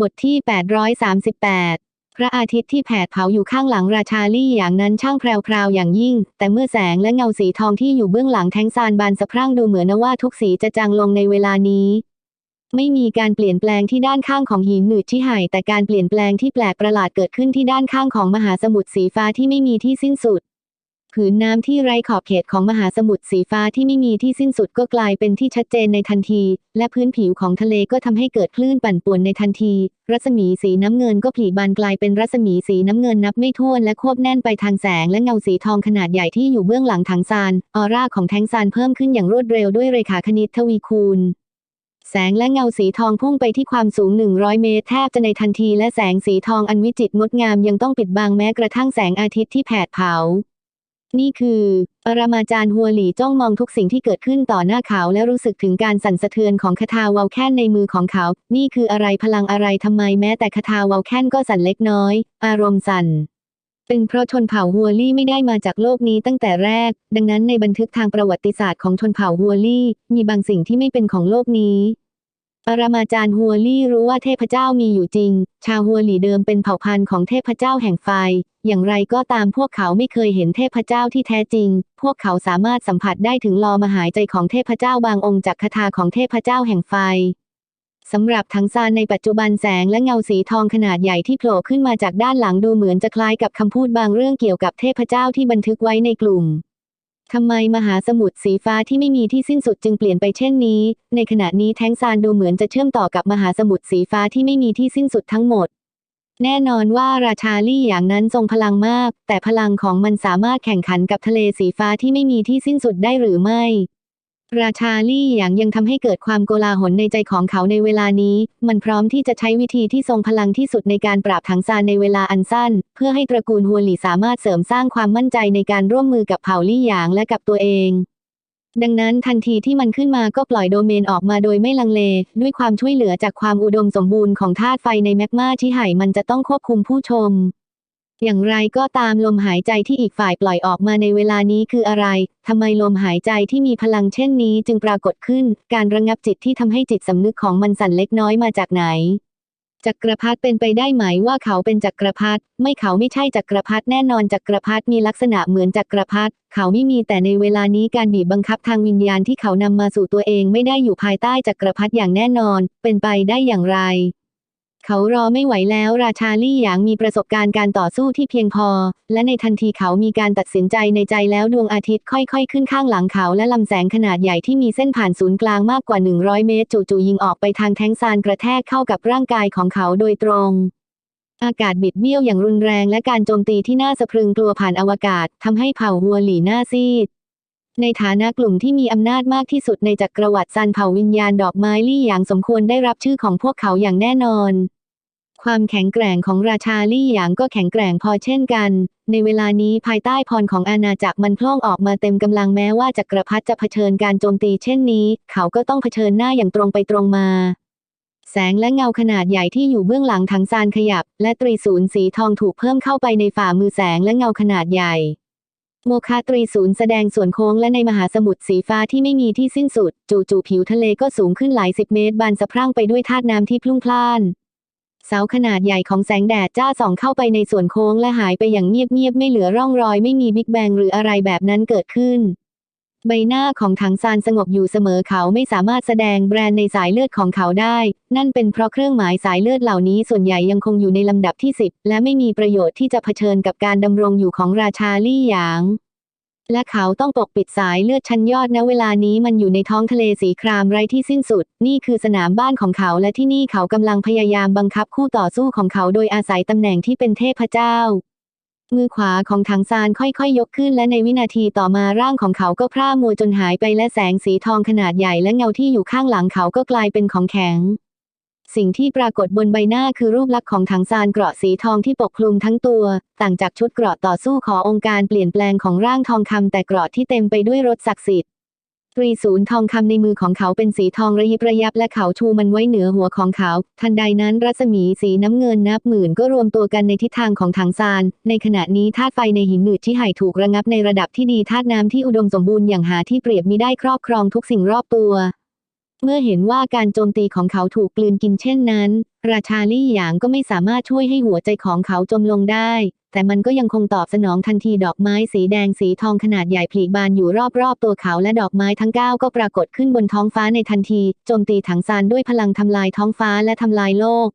บทที่ 838 พระอาทิตย์ที่แผดเผาอยู่ข้างหลังราชาลี่อย่างนั้นช่างแพรวๆอย่างยิ่ง แต่เมื่อแสงและเงาสีทองที่อยู่เบื้องหลังแทงซานบานสะพรั่งดูเหมือนนว่าทุกสีจะจางลงในเวลานี้ ไม่มีการเปลี่ยนแปลงที่ด้านข้างของหินหนืดที่หายแต่การเปลี่ยนแปลงที่แปลกประหลาดเกิดขึ้นที่ด้านข้างของมหาสมุทรสีฟ้าที่ไม่มีที่สิ้นสุด ผืนน้ำที่ไร้ขอบเขตของมหาสมุทรสีฟ้าที่ไม่มีที่สิ้นสุดก็กลายเป็นที่ชัดเจนในทันที และพื้นผิวของทะเลก็ทำให้เกิดคลื่นปั่นป่วนในทันที รัศมีสีน้ำเงินก็ผลิบานกลายเป็นรัศมีสีน้ำเงินนับไม่ถ้วนและควบแน่นไปทางแสงและเงาสีทองขนาดใหญ่ที่อยู่เบื้องหลังถังซานออร่าของแทงซานเพิ่มขึ้นอย่างรวดเร็วด้วยเรขาคณิตทวีคูณแสงและเงาสีทองพุ่งไปที่ความสูง 100 เมตร แทบจะในทันทีและแสงสีทองอันวิจิตรงดงามยังต้องปิดบังแม้กระทั่งแสงอาทิตย์ที่แผดเผา นี่คือปรมาจารย์ฮัวหลี่จ้องมองทุกสิ่งที่เกิดขึ้นต่อหน้าเขาและรู้สึกถึงการสั่นสะเทือนของคาถาวาลแคนในมือของเขา นี่คืออะไรพลังอะไรทำไมแม้แต่คาถาวาลแคนก็สั่นเล็กน้อย อารมณ์สั่นเป็นเพราะชนเผ่าฮัวลี่ไม่ได้มาจากโลกนี้ตั้งแต่แรก ดังนั้นในบันทึกทางประวัติศาสตร์ของชนเผ่าฮัวลี่ มีบางสิ่งที่ไม่เป็นของโลกนี้ ปรมาจารย์ฮัวลี่รู้ว่าเทพเจ้ามีอยู่จริง ชาวฮัวหลี่เดิมเป็นเผ่าพันธุ์ของเทพเจ้าแห่งไฟ อย่างไรก็ตามพวกเขาไม่เคยเห็นเทพเจ้าที่แท้จริง พวกเขาสามารถสัมผัสได้ถึงลอมหายใจของเทพเจ้าบางองค์จากคาถาของเทพเจ้าแห่งไฟสำหรับทั้งซานในปัจจุบันแสงและเงาสีทองขนาดใหญ่ที่โผล่ขึ้นมาจากด้านหลังดูเหมือนจะคล้ายกับคำพูดบางเรื่องเกี่ยวกับเทพเจ้าที่บันทึกไว้ในกลุ่ม ทำไมมหาสมุทรสีฟ้าที่ไม่มีที่สิ้นสุดจึงเปลี่ยนไปเช่นนี้ ในขณะนี้แท้งซานดูเหมือนจะเชื่อมต่อกับมหาสมุทรสีฟ้าที่ไม่มีที่สิ้นสุดทั้งหมด แน่นอนว่าราชาลี่อย่างนั้นทรงพลังมาก แต่พลังของมันสามารถแข่งขันกับทะเลสีฟ้าที่ไม่มีที่สิ้นสุดได้หรือไม่ ราชาลี่อย่างยังทำให้เกิดความโกลาหลในใจของเขาในเวลานี้ มันพร้อมที่จะใช้วิธีที่ทรงพลังที่สุดในการปราบถังซานในเวลาอันสั้น เพื่อให้ตระกูลฮัวหลี่สามารถเสริมสร้างความมั่นใจในการร่วมมือกับเผ่าลี่หยางและกับตัวเอง ดังนั้นทันทีที่มันขึ้นมาก็ปล่อยโดเมนออกมาโดยไม่ลังเล ด้วยความช่วยเหลือจากความอุดมสมบูรณ์ของธาตุไฟในแมกมาที่ไหมันจะต้องควบคุมผู้ชม อย่างไรก็ตามลมหายใจที่อีกฝ่ายปล่อยออกมาในเวลานี้คืออะไร ทำไมลมหายใจที่มีพลังเช่นนี้จึงปรากฏขึ้น การระงับจิตที่ทำให้จิตสำนึกของมันสั่นเล็กน้อยมาจากไหน จักรพรรดิเป็นไปได้ไหมว่าเขาเป็นจักรพรรดิไม่เขาไม่ใช่จักรพรรดิแน่นอนจักรพรรดิมีลักษณะเหมือนจักรพรรดิเขาไม่มีแต่ในเวลานี้การบีบบังคับทางวิญญาณที่เขานำมาสู่ตัวเองไม่ได้อยู่ภายใต้จักรพรรดิอย่างแน่นอน เป็นไปได้อย่างไร เขารอไม่ไหวแล้วราชาลี่หยางมีประสบการณ์การต่อสู้ที่เพียงพอ และในทันทีเขามีการตัดสินใจในใจแล้วดวงอาทิตย์ค่อยๆ ขึ้นข้างหลังเขาและลำแสงขนาดใหญ่ที่มีเส้นผ่านศูนย์กลางมากกว่า 100 เมตร จู่ๆยิงออกไปทางแท้งซานกระแทกเข้ากับร่างกายของเขาโดยตรงอากาศบิดเบี้ยวอย่างรุนแรงและการโจมตีที่น่าสะพรึงกลัวผ่านอวกาศทำให้เผ่าฮัวหลีหน้าซีด ในฐานะกลุ่มที่มีอำนาจมากที่สุดในจักรวรรดิซันเผ่าวิญญาณดอกไม้ลี่อย่างสมควรได้รับชื่อของพวกเขาอย่างแน่นอน ความแข็งแกร่งของราชาลี่หยางก็แข็งแกร่งพอเช่นกัน ในเวลานี้ภายใต้พรของอาณาจักรมันพล่องออกมาเต็มกำลังแม้ว่าจักรพรรดิจะเผชิญการโจมตีเช่นนี้ เขาก็ต้องเผชิญหน้าอย่างตรงไปตรงมาแสงและเงาขนาดใหญ่ที่อยู่เบื้องหลังถังซานขยับ และตรีศูนย์สีทองถูกเพิ่มเข้าไปในฝ่ามือแสงและเงาขนาดใหญ่ โมคาตรีศูนย์แสดงส่วนโค้งและในมหาสมุทรสีฟ้าที่ไม่มีที่สิ้นสุด จู่ๆผิวทะเลก็สูงขึ้นหลายสิบเมตร บานสะพรั่งไปด้วยธาตุน้ำที่พลุ่งพล่าน เสาขนาดใหญ่ของแสงแดดจ้าส่องเข้าไปในส่วนโค้งและหายไปอย่างเงียบๆไม่เหลือร่องรอยไม่มีบิ๊กแบงหรืออะไรแบบนั้นเกิดขึ้น ใบหน้าของถังซานสงบอยู่เสมอเขาไม่สามารถแสดงแบรนด์ในสายเลือดของเขาได้ นั่นเป็นเพราะเครื่องหมายสายเลือดเหล่านี้ส่วนใหญ่ยังคงอยู่ในลำดับที่ 10 และไม่มีประโยชน์ที่จะเผชิญกับการดำรงอยู่ของราชาลี่หยาง และเขาต้องปกปิดสายเลือดชั้นยอดณเวลานี้มันอยู่ในท้องทะเลสีครามไร้ที่สิ้นสุด นี่คือสนามบ้านของเขาและที่นี่เขากำลังพยายามบังคับคู่ต่อสู้ของเขาโดยอาศัยตำแหน่งที่เป็นเทพเจ้า มือขวาของถังซานค่อยๆยกขึ้นและในวินาทีต่อมาร่างของเขาก็พร่ามัวจนหายไปและแสงสีทองขนาดใหญ่และเงาที่อยู่ข้างหลังเขาก็กลายเป็นของแข็ง สิ่งที่ปรากฏบนใบหน้าคือรูปลักษณ์ของถังซานเกราะสีทองที่ปกคลุมทั้งตัว ต่างจากชุดเกราะต่อสู้ขอองค์การเปลี่ยนแปลงของร่างทองคำแต่เกราะที่เต็มไปด้วยรถศักดิ์สิทธิ์ ตรีศูนย์ทองคำในมือของเขาเป็นสีทองระยิบระยับและเขาชูมันไว้เหนือหัวของเขา ทันใดนั้นรัศมีสีน้ำเงินนับหมื่นก็รวมตัวกันในทิศทางของถังซาน ในขณะนี้ธาตุไฟในหินหนืดที่ไหถูกระงับในระดับที่ดีธาตุน้ำที่อุดมสมบูรณ์อย่างหาที่เปรียบมิได้ครอบครองทุกสิ่งรอบตัว เมื่อเห็นว่าการโจมตีของเขาถูกกลืนกินเช่นนั้น ราชาลี่หยางก็ไม่สามารถช่วยให้หัวใจของเขาจมลงได้ แต่มันก็ยังคงตอบสนองทันทีดอกไม้สีแดงสีทองขนาดใหญ่ผลิบานอยู่รอบๆ ตัวเขาและดอกไม้ทั้งเก้าก็ปรากฏขึ้นบนท้องฟ้าในทันที โจมตีถังซานด้วยพลังทำลายท้องฟ้าและทำลายโลก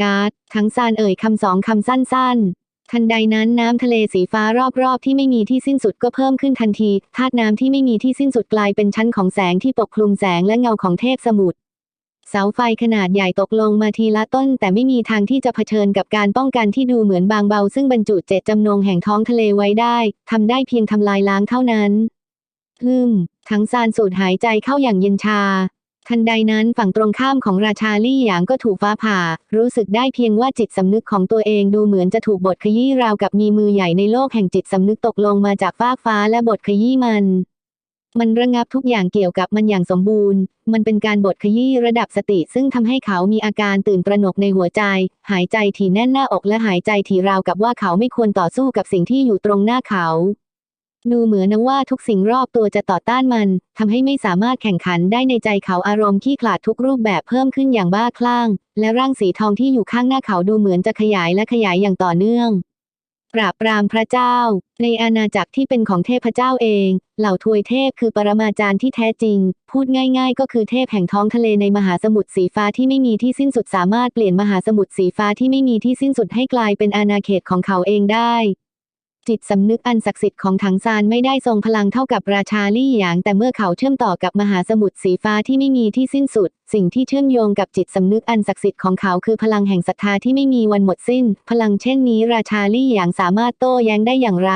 การ์ดถังซานเอ่ยคำสองคำสั้น ๆทันใดนั้นน้ำทะเลสีฟ้ารอบๆ ที่ไม่มีที่สิ้นสุดก็เพิ่มขึ้นทันทีธาตุน้ำที่ไม่มีที่สิ้นสุดกลายเป็นชั้นของแสงที่ปกคลุมแสงและเงาของเทพสมุทร เสาไฟขนาดใหญ่ตกลงมาทีละต้น แต่ไม่มีทางที่จะเผชิญกับการป้องกันที่ดูเหมือนบางเบา ซึ่งบรรจุเจตจำนงแห่งท้องทะเลไว้ได้ทำได้เพียงทำลายล้างเท่านั้นฮึมทั้งซานสูดหายใจเข้าอย่างเย็นชา ทันใดนั้นฝั่งตรงข้ามของราชาลี่หยางก็ถูกฟ้าผ่า รู้สึกได้เพียงว่าจิตสำนึกของตัวเองดูเหมือนจะถูกบทขยี้ราวกับมีมือใหญ่ในโลกแห่งจิตสำนึกตกลงมาจากฟากฟ้าและบทขยี้มัน มันระงับทุกอย่างเกี่ยวกับมันอย่างสมบูรณ์ มันเป็นการบทขยี้ระดับสติ ซึ่งทำให้เขามีอาการตื่นตระหนกในหัวใจ หายใจถี่แน่นหน้าอกและหายใจถี่ราวกับว่าเขาไม่ควรต่อสู้กับสิ่งที่อยู่ตรงหน้าเขาดูเหมือนว่าทุกสิ่งรอบตัวจะต่อต้านมันทำให้ไม่สามารถแข่งขันได้ในใจเขาอารมณ์ขี้ขลาดทุกรูปแบบเพิ่มขึ้นอย่างบ้าคลั่ง และร่างสีทองที่อยู่ข้างหน้าเขาดูเหมือนจะขยายและขยายอย่างต่อเนื่อง ปราบปรามพระเจ้า ในอาณาจักรที่เป็นของเทพเจ้าเอง เหล่าทวยเทพคือปรมาจารย์ที่แท้จริง พูดง่าย ๆ ก็คือเทพแห่งท้องทะเลในมหาสมุทรสีฟ้าที่ไม่มีที่สิ้นสุดสามารถเปลี่ยนมหาสมุทรสีฟ้าที่ไม่มีที่สิ้นสุดให้กลายเป็นอาณาเขตของเขาเองได้ จิตสำนึกอันศักดิ์สิทธิ์ของถังซานไม่ได้ทรงพลังเท่ากับราชาลี่หยาง แต่เมื่อเขาเชื่อมต่อกับมหาสมุทรสีฟ้าที่ไม่มีที่สิ้นสุด สิ่งที่เชื่อมโยงกับจิตสำนึกอันศักดิ์สิทธิ์ของเขาคือพลังแห่งศรัทธาที่ไม่มีวันหมดสิ้น พลังเช่นนี้ราชาลี่หยางสามารถโต้แย้งได้อย่างไร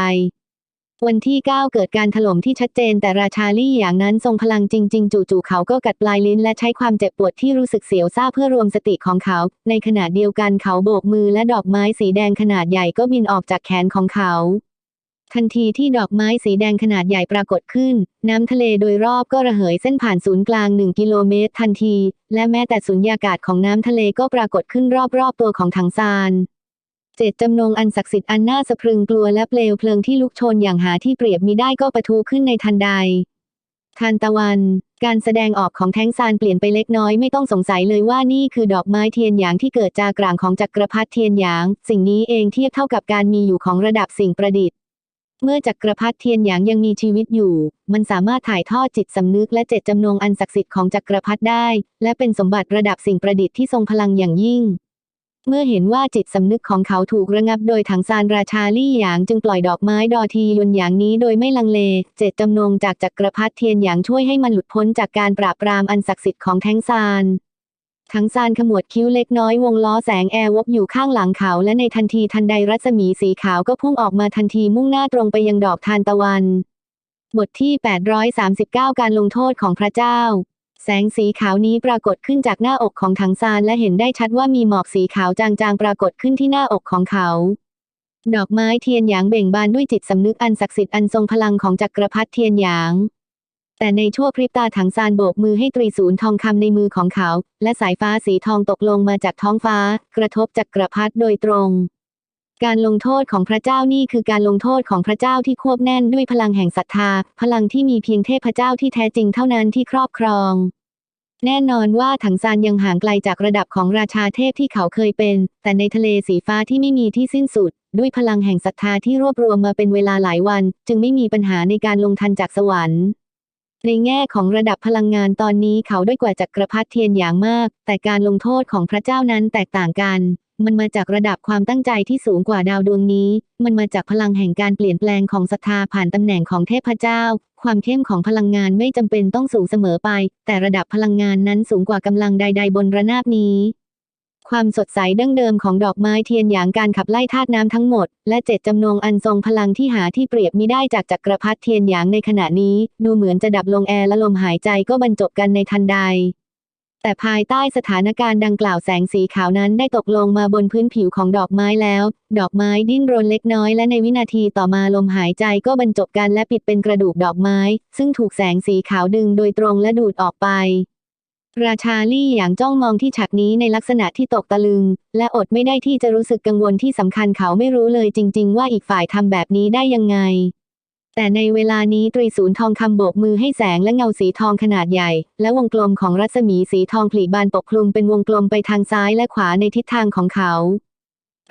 วันที่ 9 เกิดการถล่มที่ชัดเจนแต่ราชาลี่อย่างนั้นทรงพลังจริง ๆ จู่ๆเขาก็กัดปลายลิ้นและใช้ความเจ็บปวดที่รู้สึกเสียวซ่าเพื่อรวมสติของเขา ในขณะเดียวกันเขาโบกมือและดอกไม้สีแดงขนาดใหญ่ก็บินออกจากแขนของเขา ทันทีที่ดอกไม้สีแดงขนาดใหญ่ปรากฏขึ้น น้ำทะเลโดยรอบก็ระเหยเส้นผ่านศูนย์กลางหนึ่งกิโลเมตร ทันที และแม้แต่สุญญากาศของน้ำทะเลก็ปรากฏขึ้นรอบๆตัวของถังซาน เจตจำนงอันศักดิ์สิทธิ์อันน่าสะพรึงกลัวและเปลวเพลิงที่ลุกโชนอย่างหาที่เปรียบมิได้ก็ปะทุขึ้นในทันใดทานตะวัน การแสดงออกของแท้งซานเปลี่ยนไปเล็กน้อยไม่ต้องสงสัยเลยว่านี่คือดอกไม้เทียนหยางที่เกิดจากกลางของจักรพรรดิเทียนหยาง สิ่งนี้เองเทียบเท่ากับการมีอยู่ของระดับสิ่งประดิษฐ์ เมื่อจักรพรรดิเทียนหยางยังมีชีวิตอยู่ มันสามารถถ่ายทอดจิตสำนึกและเจตจำนงอันศักดิ์สิทธิ์ของจักรพรรดิได้ และเป็นสมบัติระดับสิ่งประดิษฐ์ที่ทรงพลังอย่างยิ่ง เมื่อเห็นว่าจิตสำนึกของเขาถูกระงับโดยถังซานราชาลี่หยางจึงปล่อยดอกไม้ดอทียุนหยางนี้โดยไม่ลังเล เจตจำนงจากจักรพรรดิเทียนหยางช่วยให้มันหลุดพ้นจากการปราบปรามอันศักดิ์สิทธิ์ของแทงซานทั้งซานขมวดคิ้วเล็กน้อยวงล้อแสงแอร์วกอยู่ข้างหลังเขาและในทันทีทันใดรัศมีสีขาวก็พุ่งออกมาทันทีมุ่งหน้าตรงไปยังดอกทานตะวัน บทที่ 839 การลงโทษของพระเจ้า แสงสีขาวนี้ปรากฏขึ้นจากหน้าอกของถังซานและเห็นได้ชัดว่ามีหมอกสีขาวจางๆ ปรากฏขึ้นที่หน้าอกของเขา ดอกไม้เทียนหยางเบ่งบานด้วยจิตสำนึกอันศักดิ์สิทธิ์อันทรงพลังของจักรพรรดิเทียนหยาง แต่ในชั่วพริบตาถังซานโบกมือให้ตรีศูนย์ทองคำในมือของเขา และสายฟ้าสีทองตกลงมาจากท้องฟ้า กระทบจักรพรรดิโดยตรง การลงโทษของพระเจ้านี่คือการลงโทษของพระเจ้าที่ควบแน่นด้วยพลังแห่งศรัทธา พลังที่มีเพียงเทพเจ้าที่แท้จริงเท่านั้นที่ครอบครอง แน่นอนว่าถังซานยังห่างไกลจากระดับของราชาเทพที่เขาเคยเป็น แต่ในทะเลสีฟ้าที่ไม่มีที่สิ้นสุด ด้วยพลังแห่งศรัทธาที่รวบรวมมาเป็นเวลาหลายวัน จึงไม่มีปัญหาในการลงทันจากสวรรค์ในแง่ของระดับพลังงานตอนนี้เขาด้อยกว่าจักรพรรดิเทียนอย่างมาก แต่การลงโทษของพระเจ้านั้นแตกต่างกัน มันมาจากระดับความตั้งใจที่สูงกว่าดาวดวงนี้ มันมาจากพลังแห่งการเปลี่ยนแปลงของศรัทธาผ่านตำแหน่งของเทพเจ้า ความเข้มของพลังงานไม่จำเป็นต้องสูงเสมอไป แต่ระดับพลังงานนั้นสูงกว่ากำลังใด ๆ บนระนาบนี้ ความสดใสดั้งเดิมของดอกไม้เทียนหยางการขับไล่ธาตุน้ำทั้งหมด และเจตจำนงอันทรงพลังที่หาที่เปรียบมิได้จากจักรพรรดิเทียนหยางในขณะนี้ ดูเหมือนจะดับลงแอร์และลมหายใจก็บรรจบกันในทันใด แต่ภายใต้สถานการณ์ดังกล่าวแสงสีขาวนั้นได้ตกลงมาบนพื้นผิวของดอกไม้แล้ว ดอกไม้ดิ้นรนเล็กน้อยและในวินาทีต่อมาลมหายใจก็บรรจบกันและปิดเป็นกระดูกดอกไม้ ซึ่งถูกแสงสีขาวดึงโดยตรงและดูดออกไป ราชาลี่อย่างจ้องมองที่ฉากนี้ในลักษณะที่ตกตะลึง และอดไม่ได้ที่จะรู้สึกกังวลที่สำคัญเขาไม่รู้เลยจริง ๆ ว่าอีกฝ่ายทำแบบนี้ได้ยังไง แต่ในเวลานี้ตรีศูนย์ทองคำโบกมือให้แสงและเงาสีทองขนาดใหญ่ และวงกลมของรัศมีสีทองผลิบานปกคลุมเป็นวงกลมไปทางซ้ายและขวาในทิศทางของเขา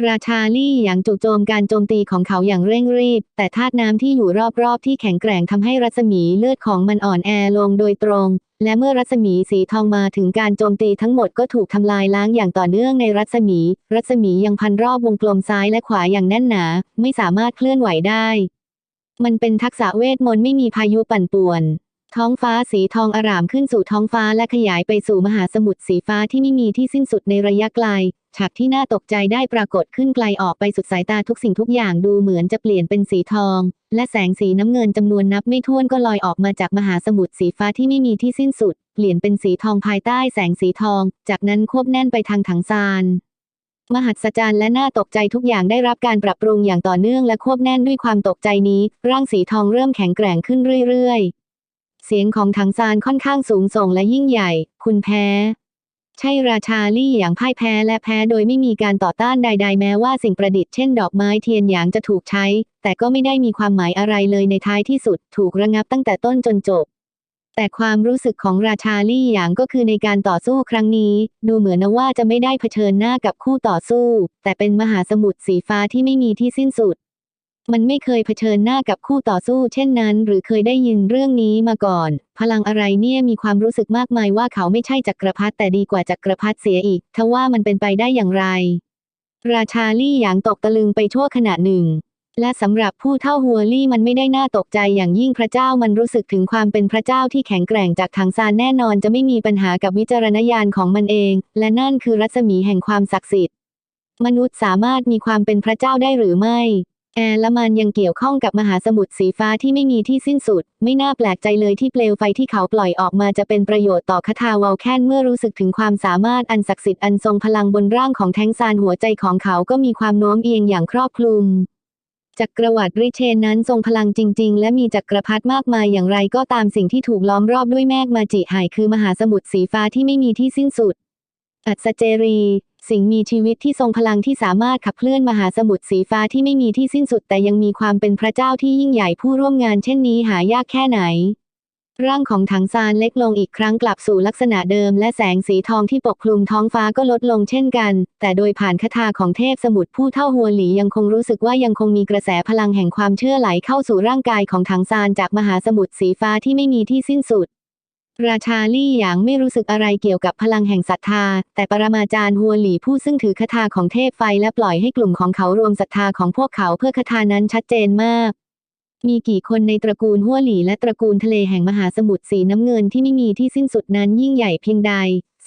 ราชาลี่อย่างจู่โจมการโจมตีของเขาอย่างเร่งรีบ แต่ธาตุน้ำที่อยู่รอบๆที่แข็งแกร่งทำให้รัศมีเลือดของมันอ่อนแอลงโดยตรง และเมื่อรัศมีสีทองมาถึงการโจมตีทั้งหมดก็ถูกทำลายล้างอย่างต่อเนื่องในรัศมี รัศมียังพันรอบวงกลมซ้ายและขวาอย่างแน่นหนา ไม่สามารถเคลื่อนไหวได้ มันเป็นทักษะเวทมนต์ไม่มีพายุปั่นป่วน ท้องฟ้าสีทองอร่ามขึ้นสู่ท้องฟ้าและขยายไปสู่มหาสมุทรสีฟ้าที่ไม่มีที่สิ้นสุดในระยะไกล ฉากที่น่าตกใจได้ปรากฏขึ้นไกลออกไปสุดสายตาทุกสิ่งทุกอย่างดูเหมือนจะเปลี่ยนเป็นสีทอง และแสงสีน้ำเงินจำนวนนับไม่ถ้วนก็ลอยออกมาจากมหาสมุทรสีฟ้าที่ไม่มีที่สิ้นสุด เปลี่ยนเป็นสีทองภายใต้แสงสีทอง จากนั้นควบแน่นไปทางถังซาน มหัศจรรย์และน่าตกใจทุกอย่างได้รับการปรับปรุงอย่างต่อเนื่องและควบแน่นด้วยความตกใจนี้ ร่างสีทองเริ่มแข็งแกร่งขึ้นเรื่อยๆ เสียงของถังซานค่อนข้างสูงส่งและยิ่งใหญ่ คุณแพ้ ใช่ราชาลี่อย่างพ่ายแพ้และแพ้โดยไม่มีการต่อต้านใด ๆ แม้ว่าสิ่งประดิษฐ์เช่นดอกไม้เทียนหยางจะถูกใช้ แต่ก็ไม่ได้มีความหมายอะไรเลยในท้ายที่สุด ถูกระงับตั้งแต่ต้นจนจบ แต่ความรู้สึกของราชาลี่หยางก็คือในการต่อสู้ครั้งนี้ ดูเหมือนว่าจะไม่ได้เผชิญหน้ากับคู่ต่อสู้ แต่เป็นมหาสมุทรสีฟ้าที่ไม่มีที่สิ้นสุด มันไม่เคยเผชิญหน้ากับคู่ต่อสู้ เช่นนั้น หรือเคยได้ยินเรื่องนี้มาก่อน พลังอะไรเนี่ยมีความรู้สึกมากมายว่าเขาไม่ใช่จักรพรรดิแต่ดีกว่าจักรพรรดิเสียอีกทว่ามันเป็นไปได้อย่างไร ราชาลี่หยางตกตะลึงไปชั่วขณะหนึ่ง และสำหรับผู้เท่าหัวลี่มันไม่ได้น่าตกใจอย่างยิ่งพระเจ้ามันรู้สึกถึงความเป็นพระเจ้าที่แข็งแกร่งจากทางซานแน่นอนจะไม่มีปัญหากับวิจารณญาณของมันเอง และนั่นคือรัศมีแห่งความศักดิ์สิทธิ์ มนุษย์สามารถมีความเป็นพระเจ้าได้หรือไม่แอร์ละมันยังเกี่ยวข้องกับมหาสมุทรสีฟ้าที่ไม่มีที่สิ้นสุด ไม่น่าแปลกใจเลยที่เปลวไฟที่เขาปล่อยออกมาจะเป็นประโยชน์ต่อคาถาวาลแคนเมื่อรู้สึกถึงความสามารถอันศักดิ์สิทธิ์อันทรงพลังบนร่างของแทงซานหัวใจของเขาก็มีความโน้มเอียงอย่างครอบคลุม จักรวรรดิริเชนนั้นทรงพลังจริง ๆ และมีจักรพรรดิมากมายอย่างไรก็ตามสิ่งที่ถูกล้อมรอบด้วยแมกมาจิหายคือมหาสมุทรสีฟ้าที่ไม่มีที่สิ้นสุด อัศเจรี สิ่งมีชีวิตที่ทรงพลังที่สามารถขับเคลื่อนมหาสมุทรสีฟ้าที่ไม่มีที่สิ้นสุดแต่ยังมีความเป็นพระเจ้าที่ยิ่งใหญ่ผู้ร่วมงานเช่นนี้หายากแค่ไหน ร่างของถังซานเล็กลงอีกครั้งกลับสู่ลักษณะเดิม และแสงสีทองที่ปกคลุมท้องฟ้าก็ลดลงเช่นกัน แต่โดยผ่านคาถาของเทพสมุทรผู้เท่าหัวหลียังคงรู้สึกว่ายังคงมีกระแสพลังแห่งความเชื่อไหลเข้าสู่ร่างกายของถังซานจากมหาสมุทรสีฟ้าที่ไม่มีที่สิ้นสุด ราชาลี่หยางไม่รู้สึกอะไรเกี่ยวกับพลังแห่งศรัทธา แต่ปรมาจารย์หัวหลีผู้ซึ่งถือคาถาของเทพไฟและปล่อยให้กลุ่มของเขารวมศรัทธาของพวกเขาเพื่อคาถานั้นชัดเจนมาก มีกี่คนในตระกูลหัวหลีและตระกูลทะเลแห่งมหาสมุทรสีน้ำเงินที่ไม่มีที่สิ้นสุดนั้นยิ่งใหญ่เพียงใด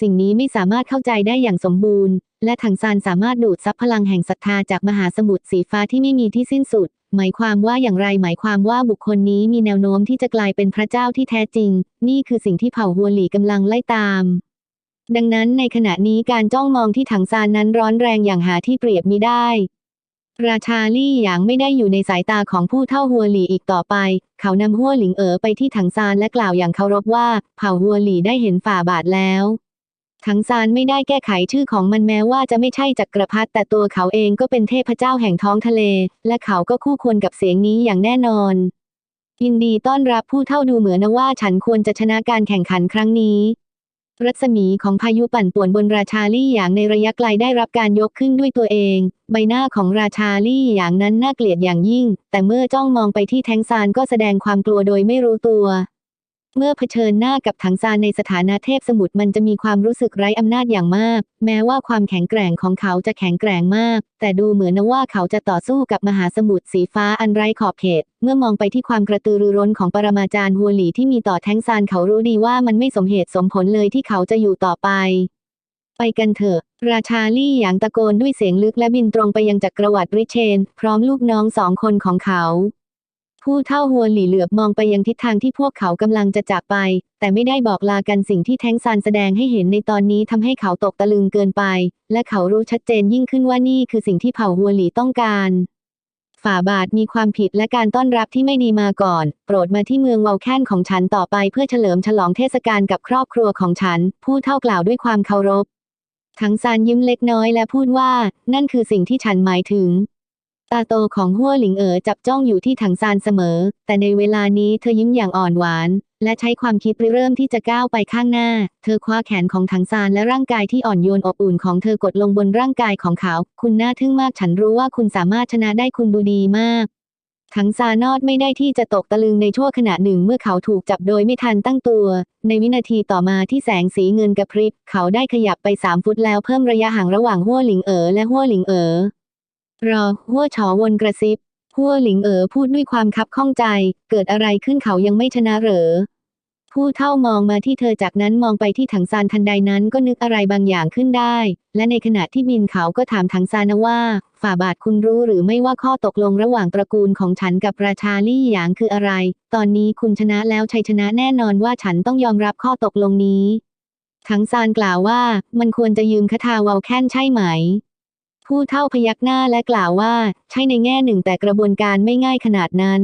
สิ่งนี้ไม่สามารถเข้าใจได้อย่างสมบูรณ์ และถังซานสามารถดูดซับพลังแห่งศรัทธาจากมหาสมุทรสีฟ้าที่ไม่มีที่สิ้นสุด หมายความว่าอย่างไรหมายความว่าบุคคลนี้มีแนวโน้มที่จะกลายเป็นพระเจ้าที่แท้จริง นี่คือสิ่งที่เผ่าฮัวหลีกำลังไล่ตามดังนั้นในขณะนี้การจ้องมองที่ถังซานนั้นร้อนแรงอย่างหาที่เปรียบมิได้ ราชาลี่หยางไม่ได้อยู่ในสายตาของผู้เท่าฮัวหลี่อีกต่อไป เขานำฮัวหลิงเอ๋อไปที่ถังซานและกล่าวอย่างเคารพว่า เผ่าฮัวหลี่ได้เห็นฝ่าบาทแล้วถังซานไม่ได้แก้ไขชื่อของมันแม้ว่าจะไม่ใช่จักรพรรดิแต่ตัวเขาเองก็เป็นเทพเจ้าแห่งท้องทะเล และเขาก็คู่ควรกับเสียงนี้อย่างแน่นอน ยินดีต้อนรับผู้เท่าดูเหมือนว่าฉันควรจะชนะการแข่งขันครั้งนี้ รัศมีของพายุปั่นป่วนบนราชาลี่อย่างในระยะไกลได้รับการยกขึ้นด้วยตัวเอง ใบหน้าของราชาลี่อย่างนั้นน่าเกลียดอย่างยิ่ง แต่เมื่อจ้องมองไปที่แทงซานก็แสดงความกลัวโดยไม่รู้ตัว เมื่อเผชิญหน้ากับถังซานในสถานะเทพสมุทรมันจะมีความรู้สึกไร้อำนาจอย่างมาก แม้ว่าความแข็งแกร่งของเขาจะแข็งแกร่งมาก แต่ดูเหมือนนะว่าเขาจะต่อสู้กับมหาสมุทรสีฟ้าอันไร้ขอบเขต เมื่อมองไปที่ความกระตือรือร้นของปรมาจารย์ฮัวหลีที่มีต่อแท้งซานเขารู้ดีว่ามันไม่สมเหตุสมผลเลยที่เขาจะอยู่ต่อไป ไปกันเถอะ ราชาลี่หยางตะโกนด้วยเสียงลึกและบินตรงไปยังจักรวรรดิริเชน พร้อมลูกน้องสองคนของเขา ผู้เท่าหัวหลี่เหลือบมองไปยังทิศทางที่พวกเขากำลังจะจากไป แต่ไม่ได้บอกลากันสิ่งที่แท้งซานแสดงให้เห็นในตอนนี้ทำให้เขาตกตะลึงเกินไป และเขารู้ชัดเจนยิ่งขึ้นว่านี่คือสิ่งที่เผ่าหัวหลี่ต้องการฝ่าบาทมีความผิดและการต้อนรับที่ไม่ดีมาก่อน โปรดมาที่เมืองเวาแคนของฉันต่อไปเพื่อเฉลิมฉลองเทศกาลกับครอบครัวของฉัน ผู้เท่ากล่าวด้วยความเคารพ ทั้งซานยิ้มเล็กน้อยและพูดว่า นั่นคือสิ่งที่ฉันหมายถึง ตาโตของหัวหลิงเอ๋อจับจ้องอยู่ที่ถังซานเสมอ แต่ในเวลานี้เธอยิ้มอย่างอ่อนหวาน และใช้ความคิดริเริ่มที่จะก้าวไปข้างหน้า เธอคว้าแขนของถังซานและร่างกายที่อ่อนโยนอบอุ่นของเธอกดลงบนร่างกายของเขา คุณน่าทึ่งมากฉันรู้ว่าคุณสามารถชนะได้คุณดูดีมากถังซานอดไม่ได้ที่จะตกตะลึงในชั่วขณะหนึ่งเมื่อเขาถูกจับโดยไม่ทันตั้งตัว ในวินาทีต่อมาที่แสงสีเงินกระพริบ เขาได้ขยับไปสามฟุตแล้วเพิ่มระยะห่างระหว่างหัวหลิงเอ๋อและหัวหลิงเอ๋อ รอหัวฉอวนกระซิบหัวหลิงเอ๋อพูดด้วยความคับข้องใจ เกิดอะไรขึ้นเขายังไม่ชนะเหรอผู้เท่ามองมาที่เธอจากนั้นมองไปที่ถังซานทันใดนั้นก็นึกอะไรบางอย่างขึ้นได้ และในขณะที่บินเขาก็ถามถังซานว่า ฝ่าบาทคุณรู้หรือไม่ว่าข้อตกลงระหว่างตระกูลของฉันกับราชาลี่หยางคืออะไร ตอนนี้คุณชนะแล้วชัยชนะแน่นอนว่าฉันต้องยอมรับข้อตกลงนี้ถังซานกล่าวว่า มันควรจะยืมคาถาวาลแค่นใช่ไหม ผู้เท่าพยักหน้าและกล่าวว่า ใช่ในแง่หนึ่งแต่กระบวนการไม่ง่ายขนาดนั้น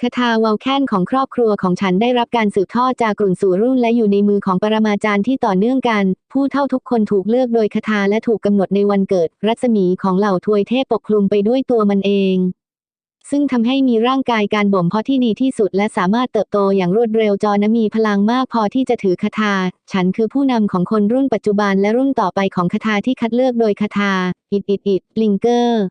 คาถาวาลแคนของครอบครัวของฉันได้รับการสืบทอดจากกลุ่นสู่รุ่นและอยู่ในมือของปรมาจารย์ที่ต่อเนื่องกัน ผู้เท่าทุกคนถูกเลือกโดยคาถาและถูกกำหนดในวันเกิด รัศมีของเหล่าทวยเทพปกคลุมไปด้วยตัวมันเอง ซึ่งทำให้มีร่างกายการบ่มเพาะที่ดีที่สุดและสามารถเติบโตอย่างรวดเร็วจอนมีพลังมากพอที่จะถือคาถา ฉันคือผู้นำของคนรุ่นปัจจุบันและรุ่นต่อไปของคาถาที่คัดเลือกโดยคาถาอิดอิดอิดลิงเกอร์